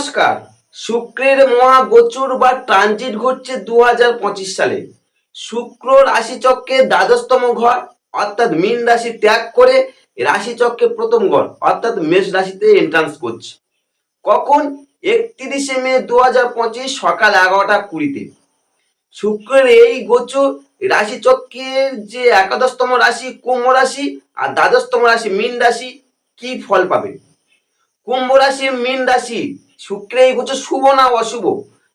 নমস্কার। শুক্রের মহাগোচর বা ট্রানজিট ঘটছে দু হাজার পঁচিশ সালে। শুক্র রাশিচক্রে দ্বাদশতম ঘর, অর্থাৎ মীন রাশি ত্যাগ করে রাশিচক্রে প্রথম ঘর, অর্থাৎ মেষ রাশিতে এন্ট্রান্স করছে। কখন? একত্রিশে মে দু হাজার পঁচিশ সকাল এগারোটা কুড়িতে। শুক্রের এই গোচর রাশিচক্রের যে একাদশতম রাশি, কুম্ভ রাশি আর দ্বাদশতম রাশি মীন রাশি কি ফল পাবে? কুম্ভ রাশি, মীন রাশি শুক্রে এই গোচর শুভ না অশুভ?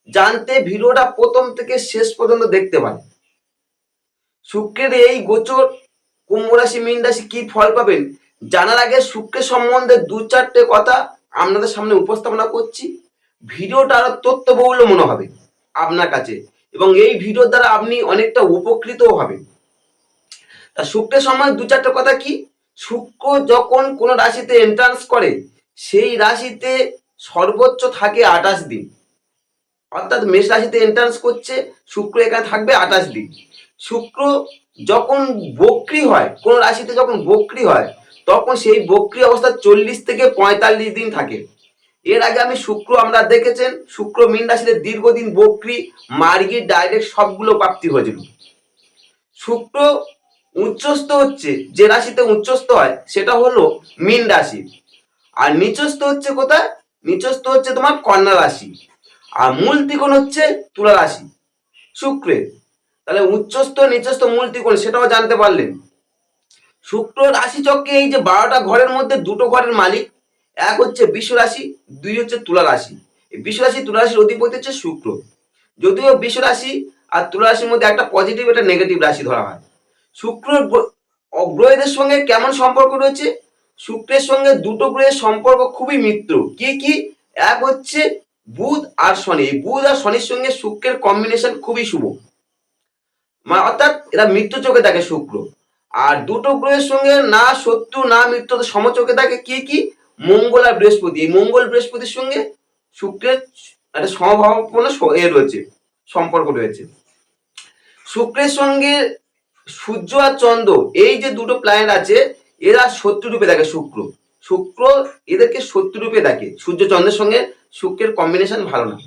জানতে ভিডিওটা প্রথম থেকে শেষ পর্যন্ত দেখতে পারেন। শুক্রের এই গোচর কুম্ভ রাশি, মীন রাশি কি ফল পাবেন? জানার আগে শুক্রের সম্বন্ধে দু চারটে কথা আপনাদের সামনে উপস্থাপনা করছি। ভিডিওটা আরও তথ্যবহুল মনে হবে আপনার কাছে এবং এই ভিডিওর দ্বারা আপনি অনেকটা উপকৃতও হবেন। তা শুক্রের সময় দু চারটে কথা কি? শুক্র যখন কোনো রাশিতে এন্ট্রান্স করে, সেই রাশিতে সর্বোচ্চ থাকে আঠাশ দিন। অর্থাৎ মেষ রাশিতে এন্ট্রান্স করছে, শুক্র এখানে থাকবে আঠাশ দিন। শুক্র যখন বক্রি হয়, কোন রাশিতে যখন বক্রি হয়, তখন সেই বক্রি অবস্থা চল্লিশ থেকে পঁয়তাল্লিশ দিন থাকে। এর আগে আমি শুক্র আমরা দেখেছেন, শুক্র মীন রাশিতে দীর্ঘদিন বক্রি, মার্গি ডাইরেক্ট সবগুলো প্রাপ্তি হয়েছিল। শুক্র উচ্চস্থ হচ্ছে, যে রাশিতে উচ্চস্থ হয়, সেটা হলো মীন রাশি। আর নিচস্থ হচ্ছে কোথায়? নিচস্থ হচ্ছে তোমার কন্যা রাশি, আর মূল ত্রিকোণ হচ্ছে তুলা রাশি, শুক্রের। তাহলে উচ্চস্থ, নিচস্থ মূল ত্রিকোণ, সেটাও জানতে পারলেন। শুক্র রাশি চক্রে এই যে বারোটা ঘরের মধ্যে দুটো ঘরের মালিক, এক হচ্ছে বিশ্ব রাশি, দুই হচ্ছে তুলা রাশি। বিশ্ব রাশি, তুলা রাশির অধিপতি হচ্ছে শুক্র। যদিও বিশ্ব রাশি আর তুলা রাশির মধ্যে একটা পজিটিভ একটা নেগেটিভ রাশি ধরা হয়। শুক্র গ্র- গ্রহদের সঙ্গে কেমন সম্পর্ক রয়েছে? শুক্রের সঙ্গে দুটো গ্রহের সম্পর্ক খুবই মিত্র। কি কি? এক হচ্ছে বুধ আর শনি। বুধ আর শনির সঙ্গে শুক্রের কম্বিনেশন খুবই শুভ। মানে অর্থাৎ এরা মৃত্যু চোখে থাকে শুক্র। আর দুটো গ্রহের সঙ্গে না শত্রু, না মৃত্যু সমচোখে থাকে কি কি? মঙ্গল আর বৃহস্পতি। এই মঙ্গল বৃহস্পতির সঙ্গে শুক্রের একটা সমভাবপূর্ণ এ রয়েছে, সম্পর্ক রয়েছে। শুক্রের সঙ্গে সূর্য আর চন্দ্র, এই যে দুটো প্ল্যানেট আছে এরা শত্রু রূপে দেখে শুক্র। শুক্র এদেরকে শত্রু রূপে দেখে। সূর্য চন্দ্রের সঙ্গে শুক্রের কম্বিনেশন ভালো না।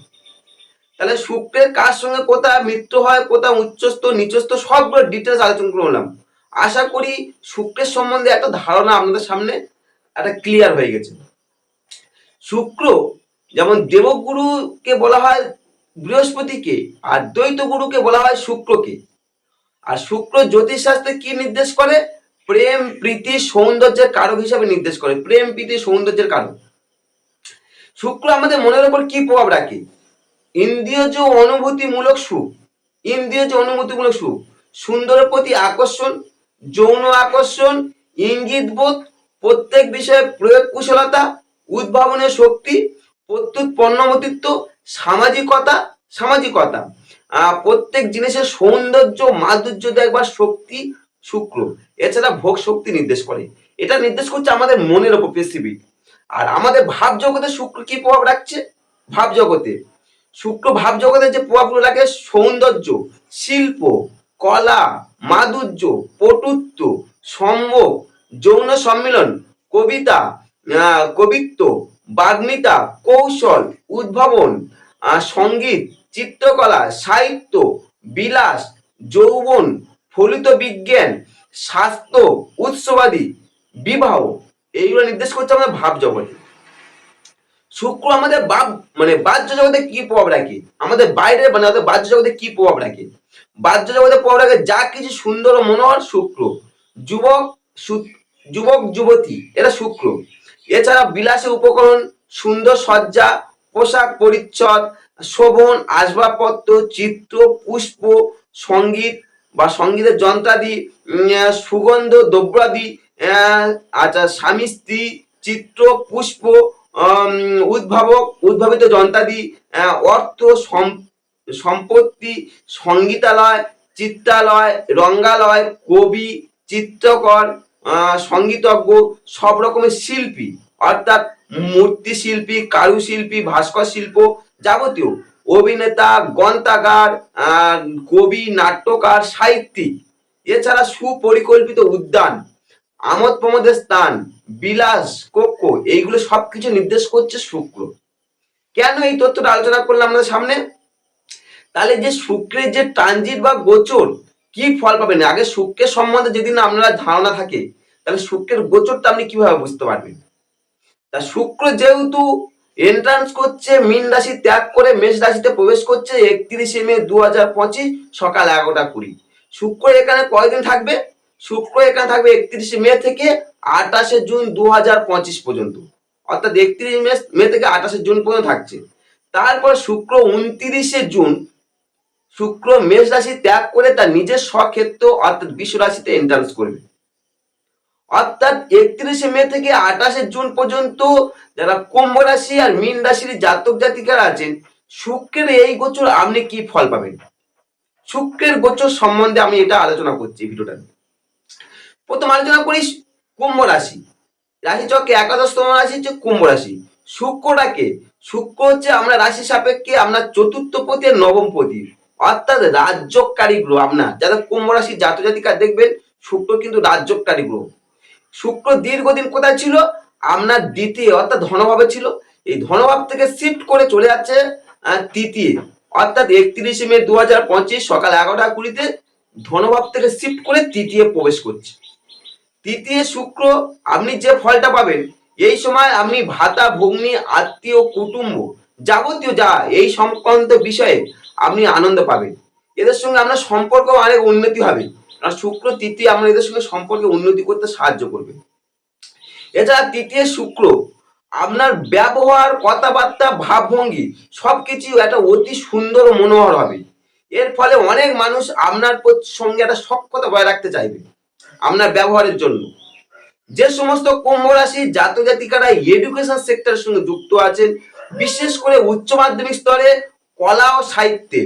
তাহলে শুক্রের কার সঙ্গে কোথায় মৃত্যু হয়, কোথায় উচ্চস্থ, নিচস্থ সবগুলো ডিটেলস আলোচনা করলাম আশা করি শুক্রের সম্বন্ধে একটা ধারণা আপনাদের সামনে একটা ক্লিয়ার হয়ে গেছে। শুক্র যেমন দেবগুরুকে বলা হয় বৃহস্পতিকে, আর দ্বৈত গুরুকে বলা হয় শুক্রকে। আর শুক্র জ্যোতিষ শাস্ত্রে কি নির্দেশ করে? প্রেম, প্রীতি, সৌন্দর্যের কারক হিসাবে নির্দেশ করে। প্রেম, প্রীতি, সৌন্দর্যের কারক। শুক্র আমাদের মনের উপর কি প্রভাব রাখে? ইন্দ্রিয়জ অনুভূতিমূলক সুখ ইন্দ্রিয়জ অনুভূতিমূলক সুখ, সুন্দরের প্রতি আকর্ষণ, যৌন আকর্ষণ, ইঙ্গিত বোধ, প্রত্যেক বিষয়ে প্রয়োগ কুশলতা, উদ্ভাবনের শক্তি, প্রত্যুত পণ্যমতিত্ব, সামাজিকতা সামাজিকতা। প্রত্যেক জিনিসের সৌন্দর্য, মাধুর্য দেখবার শক্তি শুক্র। এছাড়া ভোগ শক্তি নির্দেশ করে। এটা নির্দেশ করছে আমাদের মনের ওপর পৃথিবী। আর আমাদের ভাব জগতে শুক্র কি প্রভাব রাখছে? ভাব জগতে। শুক্র ভাব জগতে যে প্রভাবগুলো রাখে, সৌন্দর্য, শিল্প, কলা, মাধুর্য, পটুত্ব সম্ভব যৌন সম্মিলন, কবিতা কবিত্ব, বাগ্মিতা, কৌশল, উদ্ভাবন সংগীত, চিত্রকলা, সাহিত্য, বিলাস, যৌবন ফলিত বিজ্ঞান, স্বাস্থ্য, উৎসবাদী, বিবাহ, এইগুলো নির্দেশ করছে আমাদের ভাব জগতে। শুক্র আমাদের বাপ মানে বাহ্য জগতে কি প্রভাব রাখে? আমাদের বাইরে মানে আমাদের বাহ্য জগতে কি প্রভাব রাখে? বাহ্য জগতে প্রভাব রাখে যা কিছু সুন্দর ও মনোহর শুক্র, যুবক যুবক, যুবতী এটা শুক্র। এছাড়া বিলাসী উপকরণ, সুন্দর সজ্জা পোশাক পরিচ্ছদ, শোভন, আসবাবপত্র, চিত্র, পুষ্প, সংগীত বা সঙ্গীতের যন্ত্রাদি সুগন্ধ, দ্রব্যাদি আচ্ছা স্বামী স্ত্রী, চিত্র, পুষ্প উদ্ভাবক, উদ্ভাবিত যন্ত্রাদি অর্থ, সম- সম্পত্তি, সঙ্গীতালয়, চিত্রালয়, রঙ্গালয়, কবি, চিত্রকর সঙ্গীতজ্ঞ, সব রকমের শিল্পী। অর্থাৎ মূর্তি শিল্পী কারুশিল্পী ভাস্কর শিল্প যাবতীয়। অভিনেতা, গ্রন্থাগার কবি, নাট্যকার, সাহিত্যিক, এছাড়া সুপরিকল্পিত উদ্যান, আমোদ প্রমোদের স্থান, বিলাস কক্ষ এইগুলো সবকিছু নির্দেশ করছে শুক্র। কেন এই তথ্যটা আলোচনা করলাম আমাদের সামনে? তাহলে যে শুক্রের যে ট্রানজিট বা গোচর কি ফল পাবেন? আগে শুক্রের সম্বন্ধে যদি না আপনার ধারণা থাকে, তাহলে শুক্রের গোচরটা আপনি কীভাবে বুঝতে পারবেন? তা শুক্র যেহেতু এন্ট্রান্স করছে, মীন রাশি ত্যাগ করে মেষ রাশিতে প্রবেশ করছে একত্রিশে মে দু হাজার পঁচিশ সকাল এগারোটা কুড়ি। শুক্র এখানে কয়দিন থাকবে? শুক্র এখানে থাকবে একত্রিশে মে থেকে আঠাশে জুন দু হাজার পঁচিশ পর্যন্ত। অর্থাৎ একত্রিশ মে মে থেকে আঠাশে জুন পর্যন্ত থাকছে। তারপর শুক্র উনত্রিশে জুন, শুক্র মেষ রাশি ত্যাগ করে তার নিজের স্বক্ষেত্র অর্থাৎ বিশ্ব রাশিতে এন্ট্রান্স করবে। অর্থাৎ একত্রিশে মে থেকে আঠাশে জুন পর্যন্ত যারা কুম্ভ রাশি আর মীন রাশির জাতক জাতিকারা আছেন, শুক্রের এই গোচর আপনি কি ফল পাবেন? শুক্রের গোচর সম্বন্ধে আমি এটা আলোচনা করছি ভিডিওটা প্রথম আলোচনা করি কুম্ভ রাশি। রাশি চক্রে একাদশতম রাশি হচ্ছে কুম্ভ রাশি। শুক্রটাকে, শুক্র হচ্ছে আমরা রাশি সাপেক্ষে আমরা চতুর্থ পতি আর নবম পতি। অর্থাৎ রাজ্যকারী গ্রহ আপনার। যারা কুম্ভ রাশি জাতক জাতিকা দেখবেন, শুক্র কিন্তু রাজ্যকারী গ্রহ। শুক্র দীর্ঘদিন কোথায় ছিল? আপনার দ্বিতীয়, অর্থাৎ ধনভাবে ছিল। এই ধনভাব থেকে শিফট করে চলে যাচ্ছে তৃতীয়। অর্থাৎ একত্রিশে মে দু হাজার পঁচিশ সকাল এগারোটা কুড়িতে ধনভাব থেকে শিফট করে তৃতীয় প্রবেশ করছে। তৃতীয় শুক্র, আপনি যে ফলটা পাবেন, এই সময় আপনি ভাতা, ভগ্নী, আত্মীয়, কুটুম্ব যাবতীয় যা এই সংক্রান্ত বিষয়ে আপনি আনন্দ পাবেন। এদের সঙ্গে আপনার সম্পর্ক অনেক উন্নতি হবে। আর শুক্র, তৃতীয় আমরা এদের সঙ্গে সম্পর্কে উন্নতি করতে সাহায্য করবে। এছাড়া তৃতীয় শুক্র, আপনার ব্যবহার, কথাবার্তা, ভাবভঙ্গি সবকিছু একটা অতি সুন্দর ও মনোহর হবে। এর ফলে অনেক মানুষ আপনার সঙ্গে একটা সক্ষতা বজায় রাখতে চাইবে আপনার ব্যবহারের জন্য। যে সমস্ত কুম্ভ রাশি জাতক জাতিকারা এডুকেশন সেক্টরের সঙ্গে যুক্ত আছেন, বিশেষ করে উচ্চ মাধ্যমিক স্তরে কলা ও সাহিত্যে।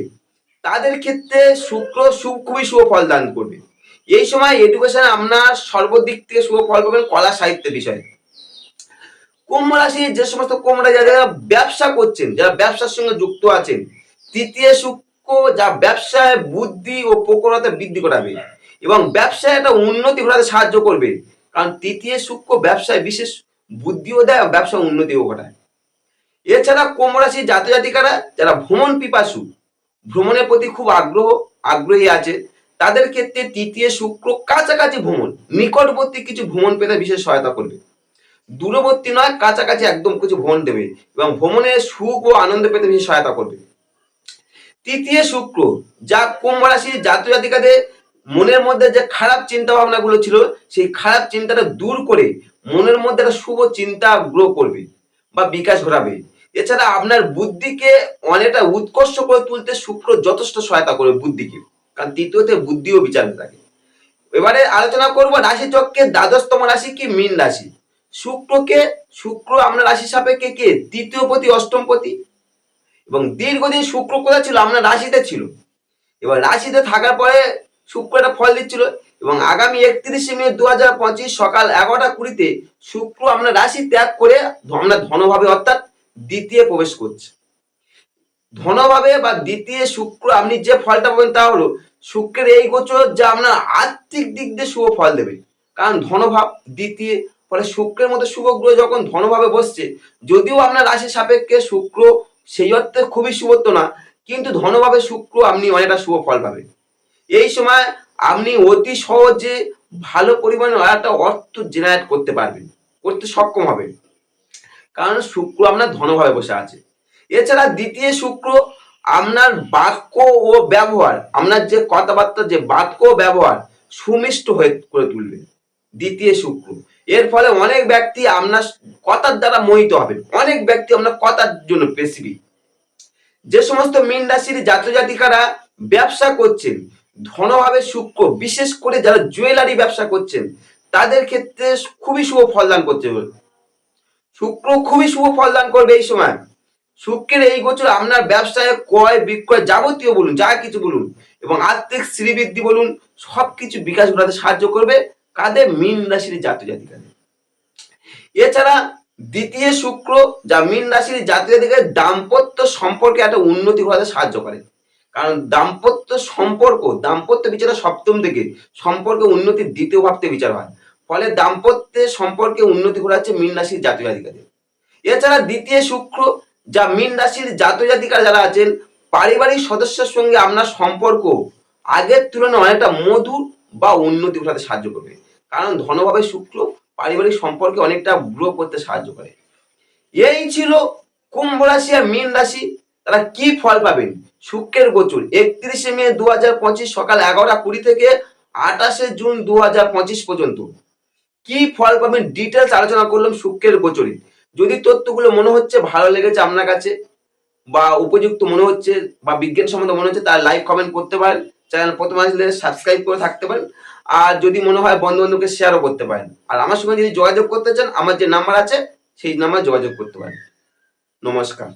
তাদের ক্ষেত্রে শুক্র শুভ, খুবই শুভ ফল দান করবে। এই সময় এডুকেশন আপনার সর্বদিক থেকে শুভ ফল পাবেন কলা সাহিত্য বিষয়ে। কুম্ভ রাশি যে সমস্ত কুম্ভ রাশি, যারা ব্যবসা করছেন, যারা ব্যবসার সঙ্গে যুক্ত আছেন, তৃতীয় শুক্র যা ব্যবসায় বুদ্ধি ও প্রকরতা বৃদ্ধি করাবে এবং ব্যবসায় একটা উন্নতি ঘটাতে সাহায্য করবে। কারণ তৃতীয় শুক্র ব্যবসায় বিশেষ বুদ্ধিও দেয় ব্যবসা উন্নতিও ঘটায়। এছাড়া কুম্ভ রাশি জাতি জাতিকারা যারা ভ্রমণ পিপাসু ভ্রমণের প্রতি খুব আগ্রহ, আগ্রহী আছে। তাদের ক্ষেত্রে তৃতীয় শুক্র কাছাকাছি ভ্রমণ, নিকটবর্তী কিছু ভ্রমণ পেতে বিশেষ সহায়তা করবে। দূরবর্তী নয়, কাছাকাছি একদম কিছু ভ্রমণ দেবে এবং ভ্রমণে সুখ ও আনন্দ পেতে বিশেষ সহায়তা করবে। তৃতীয় শুক্র, যা কুম্ভ রাশির জাতক জাতিকাদের মনের মধ্যে যে খারাপ চিন্তা ভাবনাগুলো ছিল, সেই খারাপ চিন্তাটা দূর করে মনের মধ্যে একটা শুভ চিন্তা গ্রো করবে বা বিকাশ ঘটাবে। এছাড়া আপনার বুদ্ধিকে অনেকটা উৎকর্ষ করে তুলতে শুক্র যথেষ্ট সহায়তা করবে বুদ্ধিকে। কারণ তৃতীয়তে বুদ্ধিও বিচার থাকে। এবারে আলোচনা করব রাশি চক্রের দ্বাদশতম রাশি কি মীন রাশি? শুক্রকে, শুক্র আমরা রাশি সাপেক্ষে কে? তৃতীয় পতি, অষ্টম পতি। এবং দীর্ঘদিন শুক্র কোথায় ছিল? আপনার রাশিতে ছিল। এবার রাশিতে থাকার পরে শুক্র একটা ফল দিচ্ছিল। এবং আগামী একত্রিশে মে দু হাজার পঁচিশ সকাল এগারোটা কুড়িতে শুক্র আমরা রাশি ত্যাগ করে আমরা ধনভাবে অর্থাৎ দ্বিতীয় প্রবেশ করছে। ধনভাবে বা দ্বিতীয় শুক্র, আপনি যে ফলটা পাবেন তা হলো, শুক্রের এই গোচর যা আপনার আর্থিক দিক দিয়ে শুভ ফল দেবে। কারণ ধনভাব দ্বিতীয়, ফলে শুক্রের মতো শুভ গ্রহ যখন ধনভাবে বসছে, যদিও আপনার রাশি সাপেক্ষে শুক্র সেই অর্থে খুবই শুভত্ব না, কিন্তু ধনভাবে শুক্র আপনি অনেকটা শুভ ফল পাবেন। এই সময় আপনি অতি সহজে ভালো পরিমাণে একটা অর্থ জেনারেট করতে পারবেন, করতে সক্ষম হবেন। কারণ শুক্র আপনার ধনভাবে বসে আছে। এছাড়া দ্বিতীয় শুক্র আপনার বাক্য ও ব্যবহার, আপনার যে কথাবার্তা, যে বাক্য ব্যবহার সুমিষ্ট হয়ে করে তুলবে দ্বিতীয় শুক্র। এর ফলে অনেক ব্যক্তি আপনার কথার দ্বারা মোহিত হবেন অনেক ব্যক্তি আপনার কথার জন্য স্পেসিফিক যে সমস্ত মীন রাশির জাতজাতিকারা ব্যবসা করছেন, ধনভাবে শুক্র, বিশেষ করে যারা জুয়েলারি ব্যবসা করছেন, তাদের ক্ষেত্রে খুবই শুভ ফলদান করছে। শুক্র খুবই শুভ ফলদান করবে এই সময়। শুক্রের এই গোচর আপনার ব্যবসায় ক্রয়, বিক্রয় যাবতীয় বলুন, যা কিছু বলুন, এবং আর্থিক শ্রীবৃদ্ধি বলুন, সবকিছু বিকাশ ঘটাতে সাহায্য করবে কাদের? মীন রাশির জাতীয় জাতিকাদের। এছাড়া দ্বিতীয় শুক্র যা মীন রাশির জাতীয় জাতিকাদের দাম্পত্য সম্পর্কে একটা উন্নতি ঘটাতে সাহায্য করে। কারণ দাম্পত্য সম্পর্ক, দাম্পত্য বিচারে সপ্তম থেকে সম্পর্কে উন্নতির দ্বিতীয় ভাবতে বিচার হয়। ফলে দাম্পত্যের সম্পর্কে উন্নতি ঘটাচ্ছে মীন রাশির জাতীয় জাতিকাদের। এছাড়া দ্বিতীয় শুক্র যা মীন রাশির জাতক জাতিকা যারা আছেন, পারিবারিক সদস্যের সঙ্গে আপনার সম্পর্ক আগের তুলনায় অনেকটা মধুর বা উন্নতি ঘটাতে সাহায্য করবে। কারণ ধনভাবে শুক্র পারিবারিক সম্পর্কে অনেকটা গ্রো করতে সাহায্য করে। এই ছিল কুম্ভ রাশি আর মীন রাশি। তারা কি ফল পাবেন? শুক্রের গোচর, একত্রিশে মে দু হাজার পঁচিশ সকাল এগারোটা কুড়ি থেকে আঠাশে জুন দু হাজার পঁচিশ পর্যন্ত। কি ফল পাবেন? ডিটেলস আলোচনা করলাম শুক্রের গোচরে যদি তথ্যগুলো মনে হচ্ছে, ভালো লেগেছে আপনার কাছে বা উপযুক্ত মনে হচ্ছে বা বিজ্ঞান সম্বন্ধে মনে হচ্ছে তার লাইক কমেন্ট করতে পারেন। চ্যানেল প্রথম আসলে সাবস্ক্রাইব করে থাকতে পারেন। আর যদি মনে হয় বন্ধু বান্ধবকে শেয়ারও করতে পারেন। আর আমার সঙ্গে যদি যোগাযোগ করতে চান, আমার যে নাম্বার আছে, সেই নাম্বার যোগাযোগ করতে পারেন। নমস্কার।